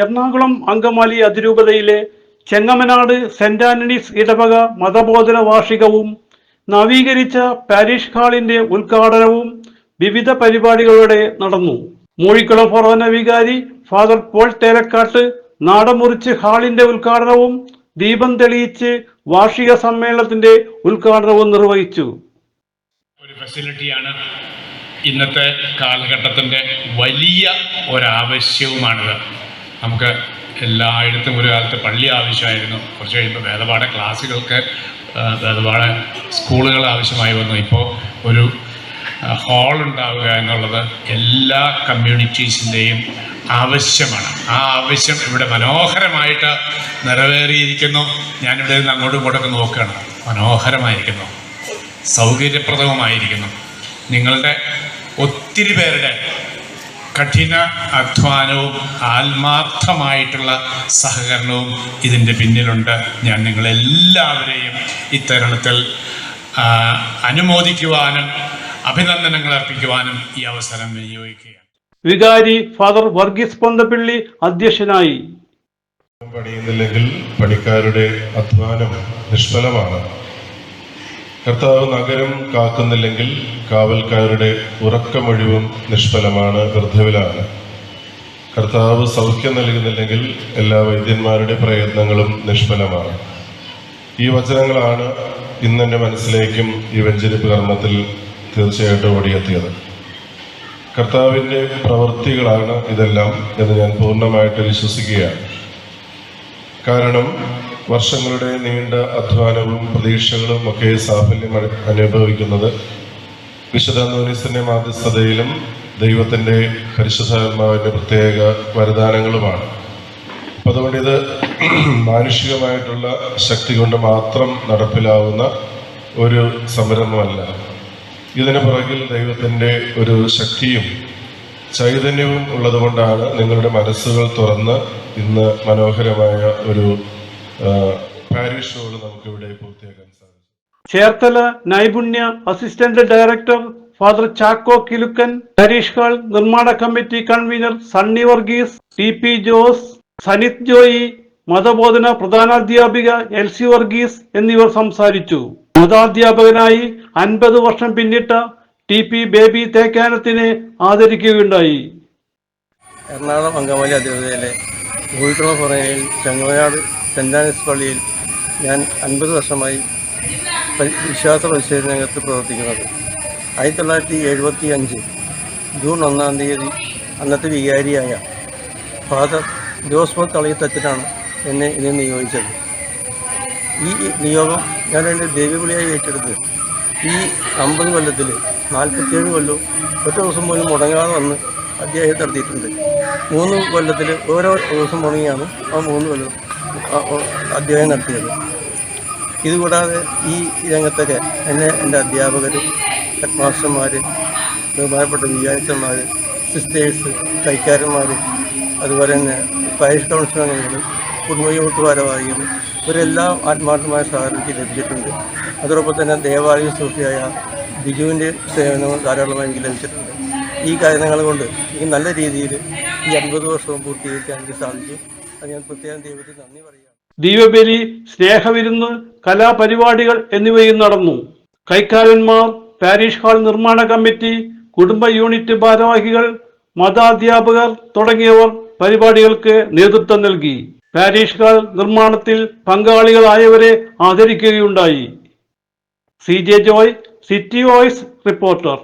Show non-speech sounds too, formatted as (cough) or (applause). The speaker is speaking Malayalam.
എറണാകുളം അങ്കമാലി അതിരൂപതയിലെ ചെങ്ങമനാട് സെന്റ് ആന്റണീസ് ഇടവക മതബോധന വാർഷികവും നവീകരിച്ച പാരീഷ് ഹാളിന്റെ ഉദ്ഘാടനവും വിവിധ പരിപാടികളോടെ നടന്നു. മൂഴിക്കുളം ഫൊറോന വികാരി ഫാദർ പോൾ തേലക്കാട്ട് നാടമുറിച്ച് ഹാളിന്റെ ഉദ്ഘാടനവും ദീപം തെളിയിച്ച് വാർഷിക സമ്മേളനത്തിന്റെ ഉദ്ഘാടനവും നിർവഹിച്ചു. ഒരു ഫെസിലിറ്റിയാണ് ഇന്നത്തെ കാലഘട്ടത്തിന്റെ വലിയ ഒരാവശ്യവുമാണിത്. നമുക്ക് എല്ലായിടത്തും ഒരു കാലത്ത് പള്ളി ആവശ്യമായിരുന്നു. കുറച്ച് കഴിയുമ്പോൾ വേദപാഠ ക്ലാസ്സുകൾക്ക് വേദപാഠ സ്കൂളുകൾ ആവശ്യമായി വന്നു. ഇപ്പോൾ ഒരു ഹാൾ ഉണ്ടാവുക എന്നുള്ളത് എല്ലാ കമ്മ്യൂണിറ്റീസിന്റെയും ആവശ്യമാണ്. ആ ആവശ്യം ഇവിടെ മനോഹരമായിട്ട് നിറവേറിയിരിക്കുന്നു. ഞാനിവിടെ നിന്ന് അങ്ങോട്ടും ഇങ്ങോട്ടൊക്കെ നോക്കുകയാണ്. മനോഹരമായിരിക്കുന്നു. സൗകര്യപ്രദവുമായിരിക്കുന്നു. നിങ്ങളുടെ ഒത്തിരി പേരുടെ കഠിന അധ്വാനവും ആത്മാർത്ഥമായിട്ടുള്ള സഹകരണവും ഇതിന്റെ പിന്നിലുണ്ട്. ഞാൻ നിങ്ങളെല്ലാവരെയും ഇത്തരണത്തിൽ അനുമോദിക്കുവാനും അഭിനന്ദനങ്ങൾ അർപ്പിക്കുവാനും ഈ അവസരം വിനിയോഗിക്കുകയാണ്. വികാരി ഫാദർ വർഗീസ് പൊന്തപ്പിള്ളി അധ്യക്ഷനായി. പണിയുന്നില്ലെങ്കിൽ പണിക്കാരുടെ അധ്വാനം നിഷ്ഫലമാണ്. കർത്താവ് നഗരം കാക്കുന്നില്ലെങ്കിൽ കാവൽക്കാരുടെ ഉറക്കമൊഴിവും നിഷ്ഫലമാണ് വൃദ്ധവിലാണ്. കർത്താവ് സൗഖ്യം നൽകുന്നില്ലെങ്കിൽ എല്ലാ വൈദ്യന്മാരുടെ പ്രയത്നങ്ങളും നിഷ്ഫലമാണ്. ഈ വചനങ്ങളാണ് ഇന്ന് എന്റെ മനസ്സിലേക്കും ഈ വെഞ്ചരിപ്പ് കർമ്മത്തിൽ തീർച്ചയായിട്ടും ഓടിയെത്തിയത്. കർത്താവിന്റെ പ്രവൃത്തികളാണ് ഇതെല്ലാം എന്ന് ഞാൻ പൂർണമായിട്ട് വിശ്വസിക്കുകയാണ്. കാരണം വർഷങ്ങളുടെ നീണ്ട അധ്വാനവും പ്രതീക്ഷകളും ഒക്കെ സാഫല്യം അനുഭവിക്കുന്നത് വിശുദ്ധ നോനീസിന്റെ മാധ്യസ്ഥതയിലും ദൈവത്തിന്റെ പരിശുദ്ധാത്മാവിന്റെ പ്രത്യേക വരദാനങ്ങളുമാണ്. അപ്പം അതുകൊണ്ട് ഇത് (clears throat) മാനുഷികമായിട്ടുള്ള ശക്തി കൊണ്ട് മാത്രം നടപ്പിലാവുന്ന ഒരു സംരംഭമല്ല. ഇതിന് പുറകിൽ ദൈവത്തിന്റെ ഒരു ശക്തിയും ചൈതന്യവും ഉള്ളതുകൊണ്ടാണ് നിങ്ങളുടെ മനസ്സുകൾ തുറന്ന് ഇന്ന് മനോഹരമായ ഒരു പാരിഷ് നമുക്ക് നമുക്കിവിടെ പൂർത്തിയാക്കാൻ സാധിച്ചു. Cherthala Naipunya assistant director father Chacko Kilukkan parish hall നിർമ്മാണ committee convener Sunny Varghese T P Jose Sanith Joy മതബോധന പ്രധാനാധ്യാപിക എൽ സി വർഗീസ് എന്നിവർ സംസാരിച്ചു. മതാധ്യാപകനായി അൻപത് വർഷം പിന്നിട്ട ടി പി ബേബി തേക്കാനത്തിനെ ആദരിക്കുകയുണ്ടായി. എറണാകുളം അങ്കമാലി അതിരൂപതയിലെ ഭൂയിക്കുളം പുറയിൽ ചെങ്ങമനാട് സെന്റ് ആൻസ് പള്ളിയിൽ ഞാൻ അൻപത് വർഷമായി വിശ്വാസ പരിശീലന രംഗത്ത് പ്രവർത്തിക്കുന്നത്. ആയിരത്തി തൊള്ളായിരത്തി എഴുപത്തി അഞ്ച് ജൂൺ ഒന്നാം തീയതി അന്നത്തെ വികാരിയായ ഫാദർ ജോസ്മോ തളിയത്തച്ഛനാണ് എന്നെ ഇതിന് നിയോഗിച്ചത്. ഈ നിയോഗം ഞാൻ എന്റെ ദേവിപുളിയായി ഏറ്റെടുത്ത് ഈ അമ്പത് കൊല്ലത്തിൽ നാൽപ്പത്തിയേഴ് കൊല്ലവും ഒറ്റ ദിവസം പോലും മുടങ്ങാതെ വന്ന് അദ്ദേഹം നടത്തിയിട്ടുണ്ട്. മൂന്ന് കൊല്ലത്തിൽ ഓരോ ദിവസം മുടങ്ങിയാണ് ആ മൂന്ന് കൊല്ലം. ആ- ആ അധ്യായം നടത്തിയത്. ഇതുകൂടാതെ ഈ രംഗത്തൊക്കെ എന്നെ എന്റെ അധ്യാപകർ ഹെഡ് മാസ്റ്റർമാർ ബഹുമാനപ്പെട്ട വിചാരിച്ചന്മാർ സിസ്റ്റേഴ്സ് കൈക്കാരന്മാർ അതുപോലെ തന്നെ പാരിഷ് കൗൺസിൽ അംഗങ്ങൾ കുടുംബയൂട്ട് ഭാരവാഹികൾ ഇവരെല്ലാം ആത്മാർത്ഥമായ സഹകരണം ലഭിച്ചിട്ടുണ്ട്. അതോടൊപ്പം തന്നെ ദേവാലയ സൂഫിയായ ബിജുവിന്റെ സേവനങ്ങൾ ധാരാളമായി എനിക്ക് ലഭിച്ചിട്ടുണ്ട്. ഈ കാരണങ്ങൾ കൊണ്ട് എനിക്ക് നല്ല രീതിയിൽ ഈ അൻപത് വർഷവും പൂർത്തീകരിക്കാൻ എനിക്ക് സാധിച്ചു. ദീപബലി സ്നേഹവിരുന്ന് കലാപരിപാടികൾ എന്നിവയും നടന്നു. കൈക്കാരന്മാർ പാരീഷ് ഹാൾ നിർമ്മാണ കമ്മിറ്റി കുടുംബ യൂണിറ്റ് ഭാരവാഹികൾ മതാധ്യാപകർ തുടങ്ങിയവർ പരിപാടികൾക്ക് നേതൃത്വം നൽകി. പാരീഷ് ഹാൾ നിർമ്മാണത്തിൽ പങ്കാളികളായവരെ ആദരിക്കുകയുണ്ടായി. C J Joy City Voice reporter.